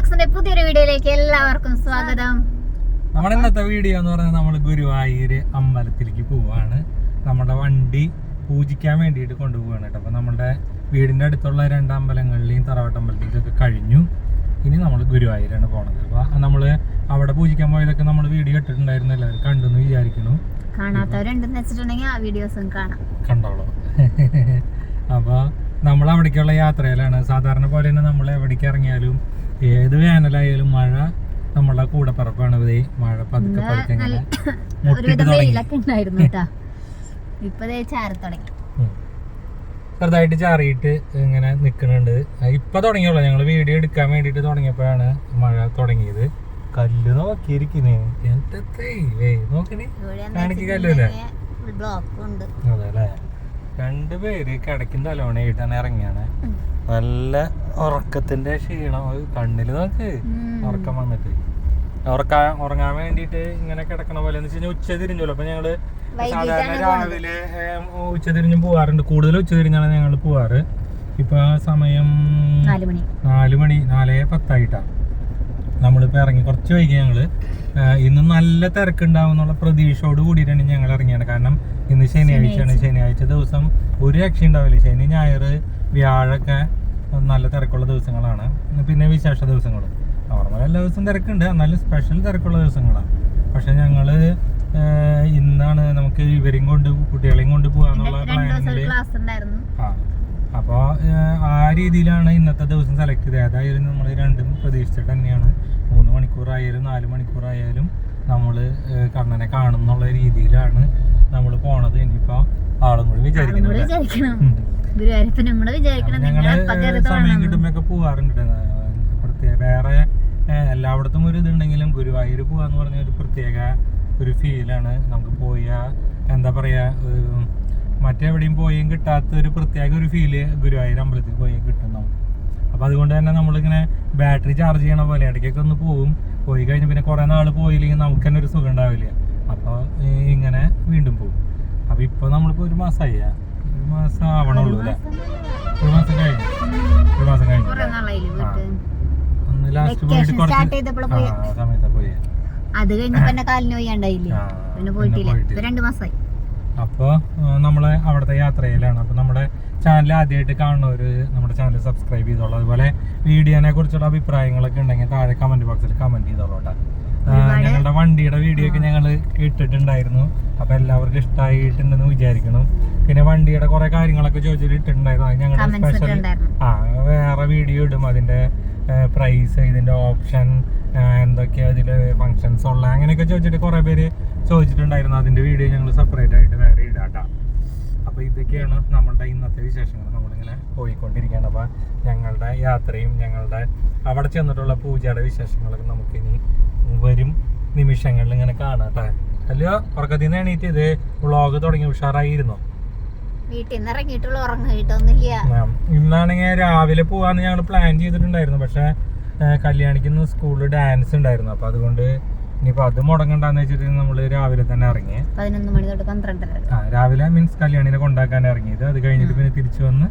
വ്ളോഗ്സിന്റെ പുതിയൊരു വീഡിയോയിലേക്ക് എല്ലാവർക്കും സ്വാഗതം. നമ്മുടെ ഇന്നത്തെ വീഡിയോ എന്ന് പറഞ്ഞാൽ നമ്മൾ ഗുരുവായൂര് അമ്പലത്തിലേക്ക് പോവാണ്. നമ്മുടെ വണ്ടി പൂജിക്കാൻ വേണ്ടിയിട്ട് കൊണ്ടുപോവാണ് കേട്ടോ. അപ്പോൾ നമ്മുടെ വീടിന്റെ അടുത്തുള്ള രണ്ട് അമ്പലങ്ങളിലെയും തറവാട്ട് അമ്പലത്തിലേക്കൊക്കെ കഴിഞ്ഞു. ഇനി നമ്മൾ ഗുരുവായൂരാണ് പോണത്. അപ്പോൾ നമ്മൾ അവിടെ പൂജിക്കാൻ പോയതൊക്കെ നമ്മൾ വീഡിയോ ഇട്ടിട്ടുണ്ടായിരുന്നു. എല്ലാവരും കണ്ടു എന്ന് വിചാരിക്കുന്നു. കാണാത്തവരുണ്ടെന്ന് വെച്ചിട്ടുണ്ടെങ്കിൽ ആ വീഡിയോസും കാണാം. കണ്ടോളൂ. അപ്പോൾ നമ്മൾ അവിടേക്കുള്ള യാത്രയിലാണ്. സാധാരണ പോലെ തന്നെ നമ്മൾ എവിടേക്ക് ഇറങ്ങിയാലും ഏത് വേനലായാലും മഴ നമ്മളെ കൂടെ പറപ്പാണ് മഴ പതുക്കെ പതുക്കെ ഇങ്ങനെ മുട്ടിട്ട് ഒരുവിധം തുടങ്ങി. ചെറുതായിട്ട് ചാറിയിട്ട് ഇങ്ങനെ നിൽക്കുന്നുണ്ട് ഇപ്പൊ തുടങ്ങിയുള്ളൂ. ഞങ്ങൾ വീഡിയോ എടുക്കാൻ വേണ്ടിട്ട് തുടങ്ങിയപ്പോഴാണ് മഴ തുടങ്ങിയത്. കല്ല് നോക്കിയിരിക്കുന്നേ നോക്കണേ. കാണിക്ക് കല്ലല്ലേ ബ്ലോക്ക് ഉണ്ട്. അതെ അല്ലേ? രണ്ടുപേര് കിടക്കും തലോണയായിട്ടാണ് ഇറങ്ങിയാണ്. നല്ല ഉറക്കത്തിന്റെ ക്ഷീണം. കണ്ണിൽ നോക്ക്. ഉറക്കം വന്നിട്ട്. ഉറക്കാൻ ഉറങ്ങാൻ വേണ്ടിട്ട് ഇങ്ങനെ കിടക്കണ പോലെ. എന്ന് ഉച്ച തിരിഞ്ഞല്ലോ അപ്പൊ ഞങ്ങൾ സാധാരണ രാവിലെ ഉച്ച തിരിഞ്ഞ് പോവാറുണ്ട്. കൂടുതൽ ഉച്ച തിരിഞ്ഞാണ് ഞങ്ങൾ പോവാറ്. ഇപ്പൊ സമയം നാല് മണി. നാല് പത്തായിട്ടാ. നമ്മളിപ്പോ ഇറങ്ങി കുറച്ച് വൈകി ഞങ്ങൾ. ഇന്ന് നല്ല തിരക്കുണ്ടാവും എന്നുള്ള പ്രതീക്ഷയോട് കൂടിയിട്ടാണ് ഞങ്ങൾ ഇറങ്ങിയത്. കാരണം ഇന്ന് ശനിയാഴ്ചയാണ്. ശനിയാഴ്ച. ദിവസം ഒരു രക്ഷ ഉണ്ടാവില്ല ശനി ഞായർ വ്യാഴൊക്കെ നല്ല തിരക്കുള്ള ദിവസങ്ങളാണ്. പിന്നെ വിശേഷ ദിവസങ്ങളും. നോർമൽ എല്ലാ ദിവസവും തിരക്കുണ്ട്. എന്നാലും സ്പെഷ്യൽ തിരക്കുള്ള ദിവസങ്ങളാണ് പക്ഷെ ഞങ്ങൾ ഇന്നാണ് നമുക്ക് ഇവരെയും കൊണ്ട് കുട്ടികളെയും കൊണ്ട് പോകാന്നുള്ള പ്ലാനിങ്ങിൽ ആ. അപ്പോൾ ആ രീതിയിലാണ് ഇന്നത്തെ ദിവസം സെലക്ട് ചെയ്തത്. അതായാലും നമ്മൾ രണ്ടും പ്രതീക്ഷിച്ചിട്ട് തന്നെയാണ്. മൂന്ന് മണിക്കൂറായാലും നാല് മണിക്കൂറായാലും നമ്മൾ കണ്ണനെ കാണും എന്നുള്ള രീതിയിലാണ് നമ്മൾ പോണത്. ഇനിയിപ്പോൾ ആളും കൂടി വിചാരിക്കുന്നു കൂടെ അല്ലേ? വിചാരിക്കണം ഉം. ഗുരുവായൂരപ്പനും കൂടെ വിചാരിക്കണം ഞങ്ങൾ നിങ്ങളെ അപ്പ കയറി സമയം തോന്നണം കിട്ടുമ്പോഴൊക്കെ പോവാറുണ്ട്. പ്രത്യേക വേറെ എല്ലായിടത്തും ഒരു ഇതുണ്ടെങ്കിലും ഗുരുവായൂർ പോവാന്ന് പറഞ്ഞ ഒരു പ്രത്യേക ഒരു ഫീലാണ്. നമുക്ക് പോയ എന്താ പറയാ മറ്റെവിടെയും പോയും കിട്ടാത്ത ഒരു പ്രത്യേക ഒരു ഫീൽ ഗുരുവായൂർ അമ്പലത്തിൽ പോയി കിട്ടും നമുക്ക്. അപ്പൊ അതുകൊണ്ട് തന്നെ നമ്മളിങ്ങനെ ബാറ്ററി ചാർജ് ചെയ്യണ പോലെ ഇടയ്ക്കൊക്കെ ഒന്ന് പോവും. പോയി കഴിഞ്ഞ് പിന്നെ കുറെ നാൾ പോയില്ലെങ്കിൽ നമുക്ക് തന്നെ ഒരു സുഖം ഉണ്ടാവില്ല. അപ്പോൾ ഇങ്ങനെ വീണ്ടും പോകും അപ്പൊ ഇപ്പൊ നമ്മളിപ്പോ ഒരു മാസമായി മാസം ആവണുള്ളൂ അല്ലേ? ഒരു മാസം കഴിഞ്ഞു. ഒരു മാസം കഴിഞ്ഞു. നാളായില്ലേ ലാസ്റ്റ് പോയിട്ട്? കുറച്ച് സമയത്താ പോയി. അത് കഴിഞ്ഞപ്പോ എന്നെ കാലിന് പോയാണ്ടായില്ലേ പിന്നെ പോയിട്ടില്ല. ഇപ്പൊ രണ്ടു മാസമായി അപ്പോൾ നമ്മളെ അവിടുത്തെ യാത്രയിലാണ്. അപ്പോൾ നമ്മുടെ ചാനൽ ആദ്യമായിട്ട് കാണുന്നവർ നമ്മുടെ ചാനൽ സബ്സ്ക്രൈബ് ചെയ്തോളൂ. അതുപോലെ വീഡിയോനെ കുറിച്ചുള്ള അഭിപ്രായങ്ങളൊക്കെ ഉണ്ടെങ്കിൽ താഴെ കമന്റ് ബോക്സിൽ കമന്റ് ചെയ്തോളൂ കേട്ടോ. ഞങ്ങളുടെ വണ്ടിയുടെ വീഡിയോ ഒക്കെ ഞങ്ങൾ ഇട്ടിട്ടുണ്ടായിരുന്നു. അപ്പൊ എല്ലാവർക്കും ഇഷ്ടമായിട്ടുണ്ടെന്ന് വിചാരിക്കണം പിന്നെ വണ്ടിയുടെ കുറെ കാര്യങ്ങളൊക്കെ ചോദിച്ചിട്ട് ഇട്ടിട്ടുണ്ടായിരുന്നു. അത് ഞങ്ങളുടെ സ്പെഷ്യൽ ആ വേറെ വീഡിയോ ഇടും. അതിന്റെ പ്രൈസ് ഇതിന്റെ ഓപ്ഷൻ എന്തൊക്കെയാ അതിൽ ഫങ്ഷൻസ് ഉള്ള അങ്ങനെയൊക്കെ ചോദിച്ചിട്ട് കുറെ പേര് ചോദിച്ചിട്ടുണ്ടായിരുന്നു. അതിന്റെ വീഡിയോ ഞങ്ങൾ സെപ്പറേറ്റ് ആയിട്ട് വേറെ ഇടാട്ടാ. അപ്പൊ ഇതൊക്കെയാണ് നമ്മളുടെ ഇന്നത്തെ വിശേഷങ്ങൾ. നമ്മളിങ്ങനെ പോയിക്കൊണ്ടിരിക്കുകയാണ്. അപ്പൊ ഞങ്ങളുടെ യാത്രയും ഞങ്ങളുടെ അവിടെ ചെന്നിട്ടുള്ള പൂജയുടെ വിശേഷങ്ങളൊക്കെ നമുക്ക് ഇനി വരും നിമിഷങ്ങളിൽ ഇങ്ങനെ കാണാം അല്ലയോ ഉറക്കത്തിൽ നിന്ന് എണീറ്റ് ഇത് വ്ളോഗ് തുടങ്ങി ഉഷാറായിരുന്നു? വീട്ടിൽ നിന്ന് ഇറങ്ങിയിട്ടുള്ള ഉറങ്ങിയിട്ടൊന്നുമില്ല ആം. ഇന്നാണെങ്കിൽ രാവിലെ പോവാന്ന് ഞങ്ങൾ പ്ലാൻ ചെയ്തിട്ടുണ്ടായിരുന്നു. പക്ഷെ കല്യാണിക്കുന്ന സ്കൂളിൽ ഡാൻസ് ഉണ്ടായിരുന്നു. അപ്പൊ അതുകൊണ്ട് ഇനിയിപ്പോ അത് മുടങ്ങണ്ടെന്ന് വെച്ചിട്ട് നമ്മൾ രാവിലെ തന്നെ ഇറങ്ങി. പതിനൊന്ന് മണി തൊട്ട് പന്ത്രണ്ടര ആ രാവിലെ മീൻസ് കല്യാണിനെ കൊണ്ടാക്കാൻ ഇറങ്ങിയത്. അത് കഴിഞ്ഞിട്ട് പിന്നെ തിരിച്ചു വന്ന്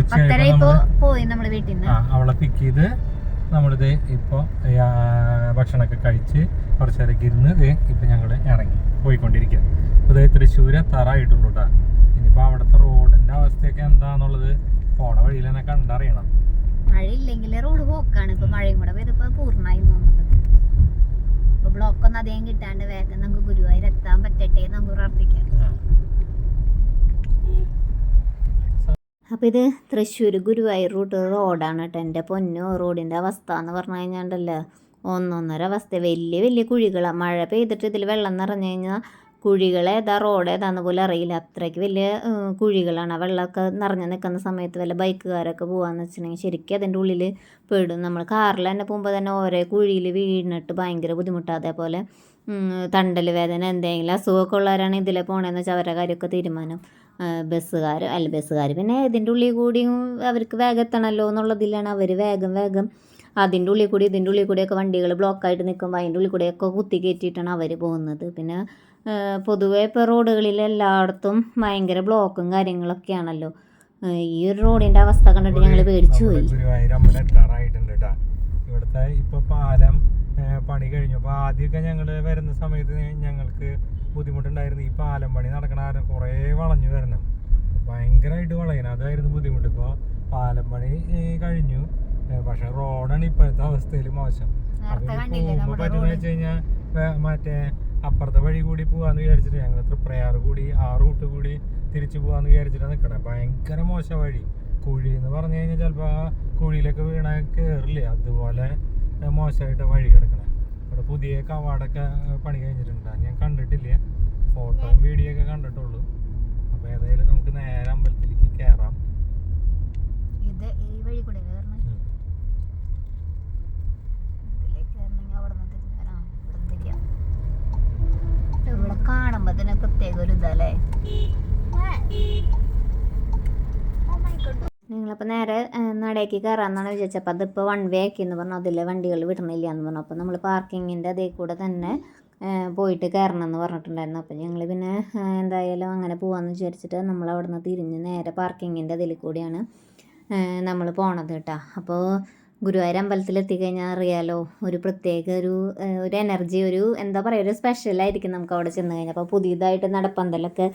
ഉച്ചയായപ്പോ ആ അവളെ പിക്ക് ചെയ്ത് നമ്മളിത് ഇപ്പോൾ ഭക്ഷണമൊക്കെ കഴിച്ച് കുറച്ച് നേരമൊക്കെ ഇരുന്ന് ഇപ്പൊ ഞങ്ങൾ ഇറങ്ങി പോയിക്കൊണ്ടിരിക്കുകയാണ്. അപ്പോൾ ഇത് തൃശ്ശൂർ എത്താറായിട്ടുള്ളൂ കേട്ടോ ഇനിയിപ്പോൾ അവിടുത്തെ റോഡിന്റെ അവസ്ഥയൊക്കെ എന്താണെന്നുള്ളത് പോണ വഴിയിൽ തന്നെ കണ്ടറിയണം. മഴയില്ലെങ്കിൽ റോഡ് പോക്കാണ്. ഇപ്പൊ മഴയും കൂടെ വരുമ്പോൾ പൂർണമായി തോന്നുന്നത് ഇപ്പൊ ബ്ലോക്ക് ഒന്നും അധികം കിട്ടാണ്ട് വേഗം നമുക്ക് ഗുരുവായൂർ എത്താൻ പറ്റട്ടെ നമുക്ക് പ്രാർത്ഥിക്കാം. അപ്പോൾ ഇത് തൃശ്ശൂർ ഗുരുവായൂർ റൂട്ട് റോഡാണ് കേട്ടോ എന്റെ പൊന്നോ. റോഡിന്റെ അവസ്ഥ എന്ന് പറഞ്ഞു കഴിഞ്ഞാണ്ടല്ലോ? ഒന്നൊന്നര അവസ്ഥ. വലിയ വലിയ കുഴികളാണ് മഴ പെയ്തിട്ട് ഇതിൽ വെള്ളം നിറഞ്ഞു കഴിഞ്ഞാൽ കുഴികൾ ഏതാ റോഡ് ഏതാന്ന് പോലും അറിയില്ല. അത്രയ്ക്ക് വലിയ കുഴികളാണ്. ആ വെള്ളമൊക്കെ നിറഞ്ഞു നിൽക്കുന്ന സമയത്ത് വല്ല ബൈക്കുകാരൊക്കെ പോകാമെന്ന് വെച്ചിട്ടുണ്ടെങ്കിൽ ശരിക്കും അതിന്റെ ഉള്ളിൽ പെടും. നമ്മൾ കാറിൽ തന്നെ പോകുമ്പോൾ തന്നെ ഓരോ കുഴിയിൽ വീണിട്ട് ഭയങ്കര ബുദ്ധിമുട്ടാണ്. അതേപോലെ തണ്ടൽ വേദന എന്തെങ്കിലും അസുഖമൊക്കെ ഉള്ളവരാണ് ഇതിലെ പോകണമെന്ന് വെച്ചാൽ അവരുടെ കാര്യമൊക്കെ തീരുമാനം. ബസ്സുകാർ അല്ല ബസ്സുകാർ പിന്നെ ഇതിന്റെ ഉള്ളിൽ കൂടിയും അവർക്ക് വേഗം എത്തണമല്ലോ എന്നുള്ളതിലാണ് അവർ വേഗം വേഗം അതിന്റെ ഉള്ളിൽ കൂടി ഇതിന്റെ ഉള്ളിൽ കൂടിയൊക്കെ വണ്ടികൾ ബ്ലോക്കായിട്ട് നിൽക്കുമ്പോൾ അതിന്റെ ഉള്ളിൽ കൂടിയൊക്കെ കുത്തി കയറ്റിയിട്ടാണ് അവർ പോകുന്നത്. പിന്നെ പൊതുവെ ഇപ്പോൾ റോഡുകളിൽ എല്ലായിടത്തും ഭയങ്കര ബ്ലോക്കും കാര്യങ്ങളൊക്കെയാണല്ലോ. ഈ ഒരു റോഡിന്റെ അവസ്ഥ കണ്ടിട്ട് ഞങ്ങൾ പേടിച്ചു പോയി. ഇവിടുത്തെ ഇപ്പോൾ പാലം പണി കഴിഞ്ഞു. അപ്പോൾ ആദ്യമൊക്കെ ഞങ്ങൾ വരുന്ന സമയത്ത് ഞങ്ങൾക്ക് ബുദ്ധിമുട്ടുണ്ടായിരുന്നു. ഈ പാലം പണി നടക്കണ കാരണം കുറേ വളഞ്ഞു വരണം. ഭയങ്കരമായിട്ട് വളയണം. അതായിരുന്നു ബുദ്ധിമുട്ട്. ഇപ്പോൾ പാലം പണി കഴിഞ്ഞു. പക്ഷെ റോഡാണ് ഇപ്പോഴത്തെ അവസ്ഥയിൽ മോശം. അപ്പൊ കണ്ടില്ലേ പോകുമ്പോ നമ്മുടെ പറ്റുന്ന വെച്ച് കഴിഞ്ഞാൽ മറ്റേ അപ്പുറത്തെ വഴി കൂടി പോവാന്ന് വിചാരിച്ചിട്ട് ഞങ്ങൾ തൃപ്രയാർ കൂടി ആ റൂട്ട് കൂടി തിരിച്ചു പോവാന്ന് വിചാരിച്ചിട്ട് നിൽക്കണേ ഭയങ്കര മോശം വഴി. കുഴി എന്ന് പറഞ്ഞു കഴിഞ്ഞാൽ ചിലപ്പോൾ ആ കുഴിയിലൊക്കെ വീണാൽ കയറില്ലേ അതുപോലെ മോശമായിട്ട് വഴി കിടക്കണേ ഇവിടെ പുതിയ കവാടൊക്കെ പണി കഴിഞ്ഞിട്ടുണ്ട്. ഞാൻ കണ്ടിട്ടില്ല. ഫോട്ടോ വീഡിയോ ഒക്കെ കണ്ടിട്ടുള്ളൂ. അപ്പോൾ ഏതായാലും നമുക്ക് നേരെ അമ്പലത്തിലേക്ക് കേറാം. ഇത് ഈ വഴി കൂടെ കയറണം ഉം. ഇതിലേക്ക് കയറണമെങ്കിൽ അവിടെ നിന്ന് തിരിഞ്ഞാൽ ഇവിടെ തിരിയാം. ഇവിടെ കാണുമ്പോൾ തന്നെ പ്രത്യേക ഒരു ഇതല്ലേ? നിങ്ങളപ്പോൾ നേരെ നടേക്ക് കയറാമെന്നാണ് വിചാരിച്ചത്. അപ്പോൾ അതിപ്പോൾ വൺ വേ ആക്കി എന്ന് പറഞ്ഞു. അതിലെ വണ്ടികൾ വിടണില്ല എന്ന് പറഞ്ഞു. അപ്പോൾ നമ്മൾ പാർക്കിങ്ങിന്റെ അതേ കൂടെ തന്നെ പോയിട്ട് കയറണം എന്ന് പറഞ്ഞിട്ടുണ്ടായിരുന്നു. അപ്പോൾ ഞങ്ങൾ പിന്നെ എന്തായാലും അങ്ങനെ പോകാമെന്ന് വിചാരിച്ചിട്ട് നമ്മൾ അവിടെ നിന്ന് തിരിഞ്ഞ് നേരെ പാർക്കിങ്ങിന്റെ അതിൽ കൂടിയാണ് നമ്മൾ പോണത് കേട്ടോ. അപ്പോൾ ഗുരുവായൂർ അമ്പലത്തിൽ എത്തിക്കഴിഞ്ഞാൽ അറിയാലോ ഒരു പ്രത്യേക ഒരു ഒരു എനർജി ഒരു എന്താ പറയുക ഒരു സ്പെഷ്യലായിരിക്കും നമുക്ക് അവിടെ ചെന്ന് കഴിഞ്ഞാൽ അപ്പോൾ പുതിയതായിട്ട് നടപ്പന്തലൊക്കെ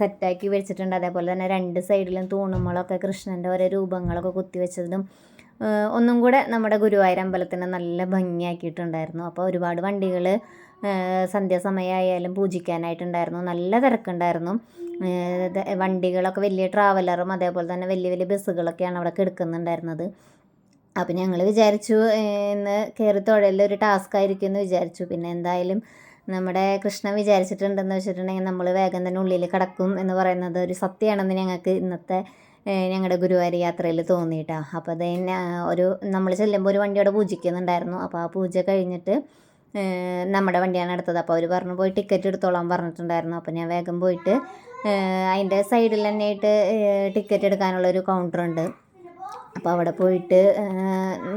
സെറ്റാക്കി വെച്ചിട്ടുണ്ട്. അതേപോലെ തന്നെ രണ്ട് സൈഡിലും തൂണുമ്പളൊക്കെ കൃഷ്ണന്റെ ഓരോ രൂപങ്ങളൊക്കെ കുത്തി വെച്ചതും ഒന്നും കൂടെ നമ്മുടെ ഗുരുവായൂർ അമ്പലത്തിനെ നല്ല ഭംഗിയാക്കിയിട്ടുണ്ടായിരുന്നു. അപ്പോൾ ഒരുപാട് വണ്ടികൾ സന്ധ്യാസമയമായാലും പൂജിക്കാനായിട്ടുണ്ടായിരുന്നു. നല്ല തിരക്കുണ്ടായിരുന്നു. വണ്ടികളൊക്കെ വലിയ ട്രാവലറും അതേപോലെ തന്നെ വലിയ വലിയ ബസ്സുകളൊക്കെയാണ് അവിടെ കിടക്കുന്നുണ്ടായിരുന്നത്. അപ്പം ഞങ്ങൾ വിചാരിച്ചു ഇന്ന് കയറി തൊഴലൊരു ടാസ്ക് ആയിരിക്കും എന്ന് വിചാരിച്ചു. പിന്നെ എന്തായാലും നമ്മുടെ കൃഷ്ണൻ വിചാരിച്ചിട്ടുണ്ടെന്ന് വെച്ചിട്ടുണ്ടെങ്കിൽ നമ്മൾ വേഗം തന്നെ ഉള്ളിൽ കിടക്കും എന്ന് പറയുന്നത് ഒരു സത്യമാണെന്ന് ഞങ്ങൾക്ക് ഇന്നത്തെ ഞങ്ങളുടെ ഗുരുവായൂർ യാത്രയിൽ തോന്നിയിട്ടാ. അപ്പോൾ അത് ഒരു നമ്മൾ ചെല്ലുമ്പോൾ ഒരു വണ്ടിയോടെ പൂജിക്കുന്നുണ്ടായിരുന്നു. അപ്പോൾ ആ പൂജ കഴിഞ്ഞിട്ട് നമ്മുടെ വണ്ടിയാണ് എടുത്തത്. അപ്പോൾ അവർ പറഞ്ഞു പോയി ടിക്കറ്റ് എടുത്തോളാൻ പറഞ്ഞിട്ടുണ്ടായിരുന്നു. അപ്പോൾ ഞാൻ വേഗം പോയിട്ട് അതിന്റെ സൈഡിൽ തന്നെ ആയിട്ട് ടിക്കറ്റ് എടുക്കാനുള്ളൊരു കൗണ്ടറുണ്ട് അപ്പോൾ അവിടെ പോയിട്ട്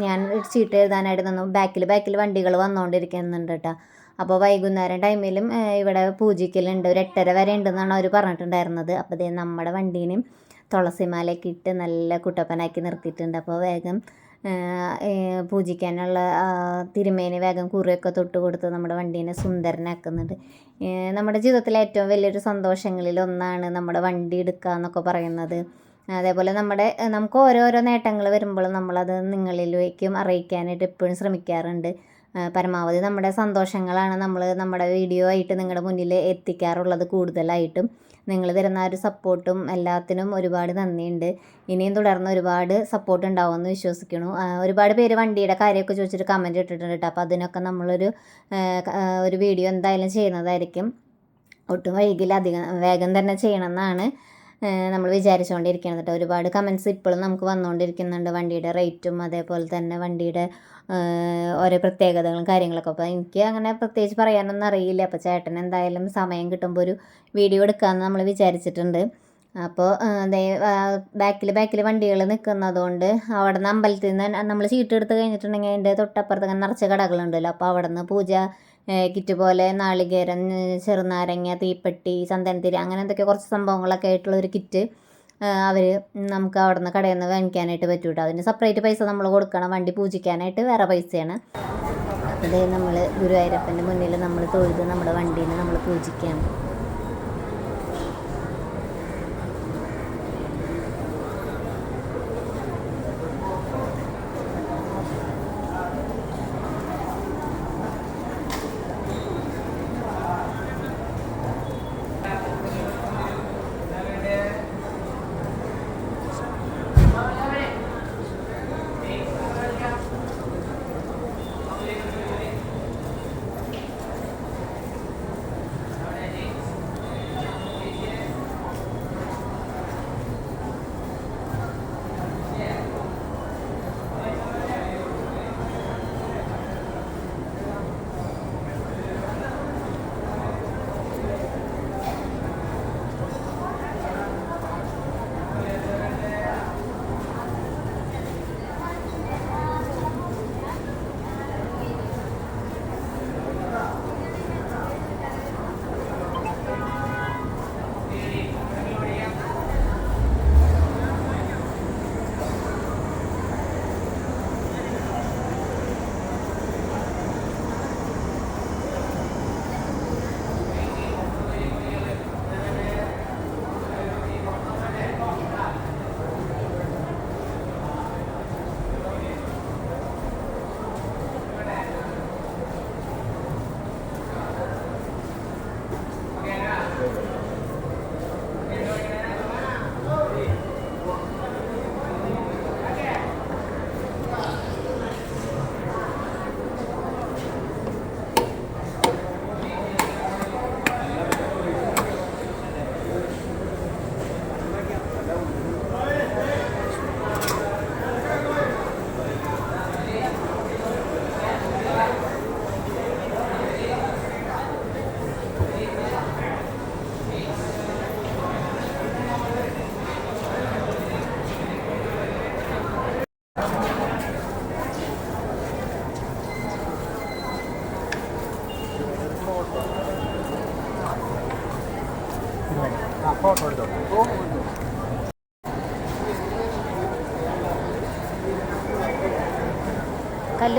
ഞാൻ ഒരു ചീട്ട് എഴുതാനായിട്ട് നിന്നു. ബാക്കിൽ ബാക്കിൽ വണ്ടികൾ വന്നുകൊണ്ടിരിക്കുന്നുണ്ട് കേട്ടോ. അപ്പോൾ വൈകുന്നേരം ടൈമിലും ഇവിടെ പൂജിക്കലുണ്ട് ഒരു എട്ടര വരെ ഉണ്ടെന്നാണ് അവർ പറഞ്ഞിട്ടുണ്ടായിരുന്നത്. അപ്പോൾ ദേ നമ്മുടെ വണ്ടീനെയും തുളസിമാലയൊക്കെ ഇട്ട് നല്ല കുട്ടപ്പനാക്കി നിർത്തിയിട്ടുണ്ട്. അപ്പോൾ വേഗം പൂജിക്കാനുള്ള തിരുമേനി വേഗം കുറിയൊക്കെ തൊട്ട് കൊടുത്ത് നമ്മുടെ വണ്ടീനെ സുന്ദരനാക്കുന്നുണ്ട്. നമ്മുടെ ജീവിതത്തിലെ ഏറ്റവും വലിയൊരു സന്തോഷങ്ങളിൽ ഒന്നാണ് നമ്മുടെ വണ്ടി എടുക്കുക എന്നൊക്കെ പറയുന്നത്. അതേപോലെ നമ്മുടെ നമുക്ക് ഓരോരോ നേട്ടങ്ങൾ വരുമ്പോൾ നമ്മളത് നിങ്ങളിലേക്കും അറിയിക്കാനായിട്ട് എപ്പോഴും ശ്രമിക്കാറുണ്ട്. പരമാവധി നമ്മുടെ സന്തോഷങ്ങളാണ് നമ്മൾ നമ്മുടെ വീഡിയോ ആയിട്ട് നിങ്ങളുടെ മുന്നിൽ എത്തിക്കാറുള്ളത് കൂടുതലായിട്ടും. നിങ്ങൾ തരുന്ന ഒരു സപ്പോർട്ടും എല്ലാത്തിനും ഒരുപാട് നന്ദിയുണ്ട്. ഇനിയും തുടർന്ന് ഒരുപാട് സപ്പോർട്ട് ഉണ്ടാവുമെന്ന് വിശ്വസിക്കുന്നു. ഒരുപാട് പേര് വണ്ടിയുടെ കാര്യമൊക്കെ ചോദിച്ചിട്ട് കമന്റ് ഇട്ടിട്ടുണ്ട് കേട്ടോ. അപ്പോൾ അതിനൊക്കെ നമ്മളൊരു ഒരു വീഡിയോ എന്തായാലും ചെയ്യുന്നതായിരിക്കും. ഒട്ടും വൈകില്ല. അധികം വേഗം തന്നെ ചെയ്യണമെന്നാണ് നമ്മൾ വിചാരിച്ചുകൊണ്ടിരിക്കുന്നത് കേട്ടോ. ഒരുപാട് കമൻസ് ഇപ്പോഴും നമുക്ക് വന്നുകൊണ്ടിരിക്കുന്നുണ്ട് വണ്ടിയുടെ റേറ്റും അതേപോലെ തന്നെ വണ്ടിയുടെ ഓരോ പ്രത്യേകതകളും കാര്യങ്ങളൊക്കെ. അപ്പോൾ എനിക്ക് അങ്ങനെ പ്രത്യേകിച്ച് പറയാനൊന്നും അറിയില്ല. അപ്പോൾ ചേട്ടൻ എന്തായാലും സമയം കിട്ടുമ്പോൾ ഒരു വീഡിയോ എടുക്കാമെന്ന് നമ്മൾ വിചാരിച്ചിട്ടുണ്ട്. അപ്പോൾ ബാക്കിൽ ബാക്കിൽ വണ്ടികൾ നിൽക്കുന്നതുകൊണ്ട് അവിടെ നിന്ന് അമ്പലത്തിൽ നിന്ന് നമ്മൾ സീറ്റ് എടുത്ത് കഴിഞ്ഞിട്ടുണ്ടെങ്കിൽ അതിന്റെ തൊട്ടപ്പുറത്ത് അങ്ങനെ നിറച്ച് കടകളുണ്ടല്ലോ. അപ്പോൾ അവിടെ നിന്ന് പൂജ കിറ്റ് പോലെ നാളികേരം ചെറുനാരങ്ങ തീപ്പെട്ടി ചന്ദനത്തിരി അങ്ങനെ എന്തൊക്കെ കുറച്ച് സംഭവങ്ങളൊക്കെ ആയിട്ടുള്ള ഒരു കിറ്റ് അവർ നമുക്ക് അവിടെ നിന്ന് കടയിൽ നിന്ന് വാങ്ങിക്കാനായിട്ട് പറ്റൂട്ടോ അതിന് സെപ്പറേറ്റ് പൈസ നമ്മൾ കൊടുക്കണം. വണ്ടി പൂജിക്കാനായിട്ട് വേറെ പൈസയാണ്. അത് നമ്മൾ ഗുരുവായൂരപ്പന്റെ മുന്നിൽ നമ്മൾ തൊഴുത് നമ്മുടെ വണ്ടീനെ നമ്മൾ പൂജിക്കുകയാണ്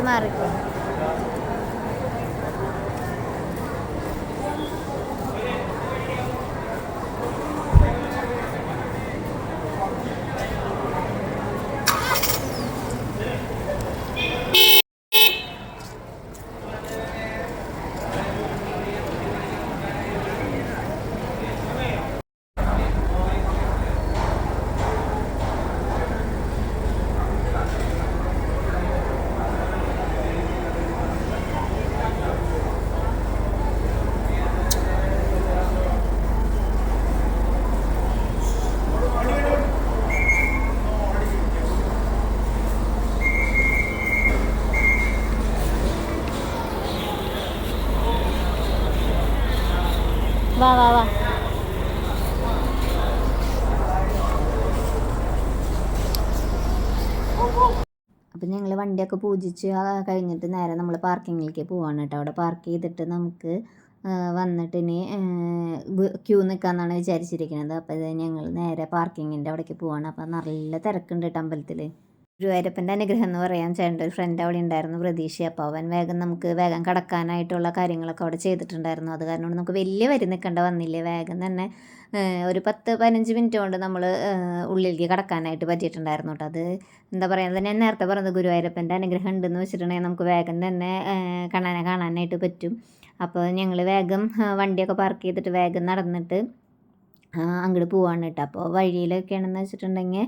മാറിക്കോ വാ വാ വാ അപ്പം ഞങ്ങൾ പൂജിച്ച് കഴിഞ്ഞിട്ട് നേരെ നമ്മൾ പാർക്കിങ്ങിലേക്ക് പോവാണ് കേട്ടോ. അവിടെ പാർക്ക് ചെയ്തിട്ട് നമുക്ക് വന്നിട്ട് ഇനി ക്യൂ നിൽക്കാമെന്നാണ് വിചാരിച്ചിരിക്കുന്നത് അപ്പോൾ ഇത് ഞങ്ങൾ നേരെ പാർക്കിങ്ങിന്റെ അവിടേക്ക് പോവാണ്. അപ്പോൾ നല്ല തിരക്കുണ്ട് കേട്ടോ അമ്പലത്തിൽ ഗുരുവായൂരപ്പന്റെ അനുഗ്രഹം എന്ന് പറയാൻ ചേട്ടന്റെ ഒരു ഫ്രണ്ട് അവിടെ ഉണ്ടായിരുന്നു പ്രതീക്ഷ. അപ്പോൾ അവൻ വേഗം നമുക്ക് വേഗം കടക്കാനായിട്ടുള്ള കാര്യങ്ങളൊക്കെ അവിടെ ചെയ്തിട്ടുണ്ടായിരുന്നു. അത് കാരണം നമുക്ക് വലിയ വരി നിൽക്കേണ്ട വന്നില്ല. വേഗം തന്നെ ഒരു പത്ത് പതിനഞ്ച് മിനിറ്റ് കൊണ്ട് നമ്മൾ ഉള്ളിലേക്ക് കടക്കാനായിട്ട് പറ്റിയിട്ടുണ്ടായിരുന്നു കേട്ടോ. അത് എന്താ പറയുക തന്നെ നേരത്തെ പറഞ്ഞത് ഗുരുവായൂരപ്പന്റെ അനുഗ്രഹം ഉണ്ടെന്ന് വെച്ചിട്ടുണ്ടെങ്കിൽ നമുക്ക് വേഗം തന്നെ കാണാൻ കാണാനായിട്ട് പറ്റും. അപ്പോൾ ഞങ്ങൾ വേഗം വണ്ടിയൊക്കെ പാർക്ക് ചെയ്തിട്ട് വേഗം നടന്നിട്ട് അങ്ങോട്ട് പോവാണ് കേട്ടോ അപ്പോൾ വഴിയിലൊക്കെയാണെന്ന് വെച്ചിട്ടുണ്ടെങ്കിൽ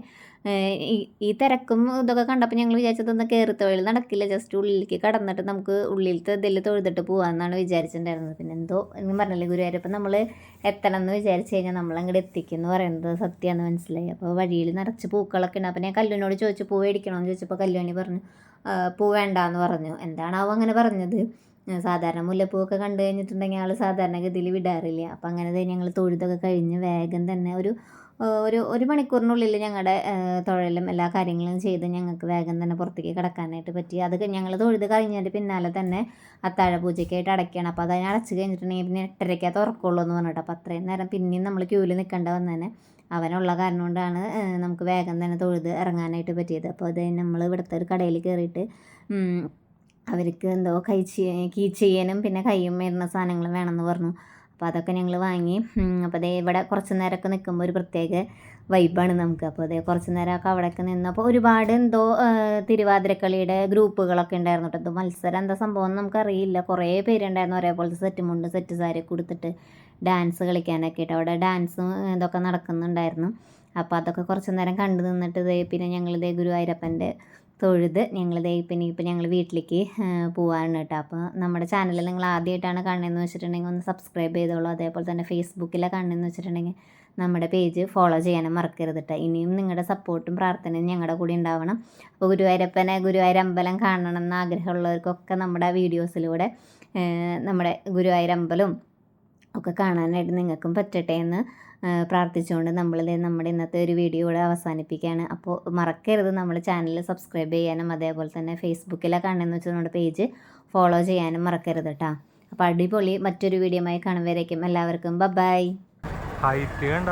ഈ തിരക്കും ഇതൊക്കെ കണ്ടപ്പോൾ ഞങ്ങൾ വിചാരിച്ചത് ഒന്ന് കയറി തൊഴിൽ നടക്കില്ല ജസ്റ്റ് ഉള്ളിലേക്ക് കടന്നിട്ട് നമുക്ക് ഉള്ളിലത്തെ ഇതിൽ തൊഴുതിട്ട് പോകാമെന്നാണ് വിചാരിച്ചിട്ടുണ്ടായിരുന്നത്. പിന്നെ എന്തോ എന്ന് പറഞ്ഞില്ലേ ഗുരുവായൂരപ്പം നമ്മൾ എത്തണം എന്ന് വിചാരിച്ചു കഴിഞ്ഞാൽ നമ്മൾ അങ്ങോട്ട് എത്തിക്കും എന്ന് പറയുന്നത് സത്യമാണെന്ന് മനസ്സിലായി. അപ്പോൾ വഴിയിൽ നിറച്ച് പൂക്കളൊക്കെ ഉണ്ട്. അപ്പോൾ ഞാൻ കല്ലുവിനോട് ചോദിച്ചു പൂ മേടിക്കണമെന്ന് ചോദിച്ചപ്പോൾ കല്ലുവണി പറഞ്ഞു "ആ, പൂ വേണ്ടാന്ന് പറഞ്ഞു. എന്താണാവോ അങ്ങനെ പറഞ്ഞത്. സാധാരണ മുല്ലപ്പൂവൊക്കെ കണ്ടു കഴിഞ്ഞിട്ടുണ്ടെങ്കിൽ ആൾ സാധാരണഗതിയിൽ വിടാറില്ല. അപ്പം അങ്ങനെ ഞങ്ങൾ തൊഴുതൊക്കെ കഴിഞ്ഞ് വേഗം തന്നെ ഒരു ഒരു ഒരു മണിക്കൂറിനുള്ളിൽ ഞങ്ങളുടെ തൊഴിലും എല്ലാ കാര്യങ്ങളും ചെയ്ത് ഞങ്ങൾക്ക് വേഗം തന്നെ പുറത്തേക്ക് കിടക്കാനായിട്ട് പറ്റി. അത് ഞങ്ങൾ തൊഴുത് കഴിഞ്ഞതിന്റെ പിന്നാലെ തന്നെ അത്താഴ പൂജയ്ക്കായിട്ട് അടയ്ക്കണം അപ്പോൾ അതിനെ അടച്ച് കഴിഞ്ഞിട്ടുണ്ടെങ്കിൽ പിന്നെ എട്ടരയ്ക്കേ തുറക്കുള്ളൂ എന്ന് പറഞ്ഞിട്ട്. അപ്പോൾ അത്രയും നേരം പിന്നെയും നമ്മൾ ക്യൂവിൽ നിൽക്കേണ്ട വന്നേനെ. അവനുള്ള കാരണം കൊണ്ടാണ് നമുക്ക് വേഗം തന്നെ തൊഴുത് ഇറങ്ങാനായിട്ട് പറ്റിയത്. അപ്പോൾ അത് നമ്മൾ ഇവിടുത്തെ ഒരു കടയിൽ കയറിയിട്ട് അവർക്ക് എന്തോ കൈ കീ ചെയ്യാനും പിന്നെ കൈയും വരുന്ന സാധനങ്ങൾ വേണമെന്ന് പറഞ്ഞു. അപ്പോൾ അതൊക്കെ ഞങ്ങൾ വാങ്ങി. അപ്പോൾ അതേ ഇവിടെ കുറച്ച് നേരമൊക്കെ നിൽക്കുമ്പോൾ ഒരു പ്രത്യേക വൈബാണ് നമുക്ക്. അപ്പോൾ അതേ കുറച്ച് നേരമൊക്കെ അവിടെയൊക്കെ നിന്നപ്പോൾ ഒരുപാട് എന്തോ തിരുവാതിരക്കളിയുടെ ഗ്രൂപ്പുകളൊക്കെ ഉണ്ടായിരുന്നു കേട്ടോ. മത്സരം എന്താ സംഭവം എന്ന് നമുക്കറിയില്ല. കുറേ പേരുണ്ടായിരുന്നു ഒരേപോലത്തെ സെറ്റ് മുണ്ട് സെറ്റ് സാരി കൊടുത്തിട്ട് ഡാൻസ് കളിക്കാനൊക്കെ ആയിട്ട്. അവിടെ ഡാൻസും ഇതൊക്കെ നടക്കുന്നുണ്ടായിരുന്നു. അപ്പോൾ അതൊക്കെ കുറച്ച് നേരം കണ്ടു നിന്നിട്ട് ദേ പിന്നെ ഞങ്ങളിതേ ഗുരുവായൂരപ്പന്റെ തൊഴുത് ഞങ്ങൾ ദേ പിന്നെ ഇപ്പം ഞങ്ങൾ വീട്ടിലേക്ക് പോകാനാണ് കേട്ടോ. അപ്പോൾ നമ്മുടെ ചാനലിൽ നിങ്ങൾ ആദ്യമായിട്ടാണ് കാണുന്നതെന്ന് വെച്ചിട്ടുണ്ടെങ്കിൽ ഒന്ന് സബ്സ്ക്രൈബ് ചെയ്തോളൂ. അതേപോലെ തന്നെ ഫേസ്ബുക്കിലെ കാണുന്നതെന്ന് വെച്ചിട്ടുണ്ടെങ്കിൽ നമ്മുടെ പേജ് ഫോളോ ചെയ്യാനും മറക്കരുത് കേട്ടോ. ഇനിയും നിങ്ങളുടെ സപ്പോർട്ടും പ്രാർത്ഥനയും ഞങ്ങളുടെ കൂടെ ഉണ്ടാവണം. അപ്പോൾ ഗുരുവായൂരപ്പനെ ഗുരുവായൂർ അമ്പലം കാണണം എന്ന് ആഗ്രഹമുള്ളവർക്കൊക്കെ നമ്മുടെ വീഡിയോസിലൂടെ നമ്മുടെ ഗുരുവായൂർ അമ്പലവും ഒക്കെ കാണാനായിട്ട് നിങ്ങൾക്കും പറ്റട്ടെ എന്ന് പ്രാർത്ഥിച്ചുകൊണ്ട് നമ്മളിത് നമ്മുടെ ഇന്നത്തെ ഒരു വീഡിയോ ഇവിടെ അവസാനിപ്പിക്കുകയാണ്. അപ്പോൾ മറക്കരുത് നമ്മൾ ചാനൽ സബ്സ്ക്രൈബ് ചെയ്യാനും അതേപോലെ തന്നെ ഫേസ്ബുക്കിലെ കാണുന്ന വെച്ചാൽ നമ്മുടെ പേജ് ഫോളോ ചെയ്യാനും മറക്കരുത് കേട്ടോ അപ്പോൾ അടിപൊളി മറ്റൊരു വീഡിയോമായി കാണുമ്പോഴേക്കും എല്ലാവർക്കും ബൈ കണ്ട?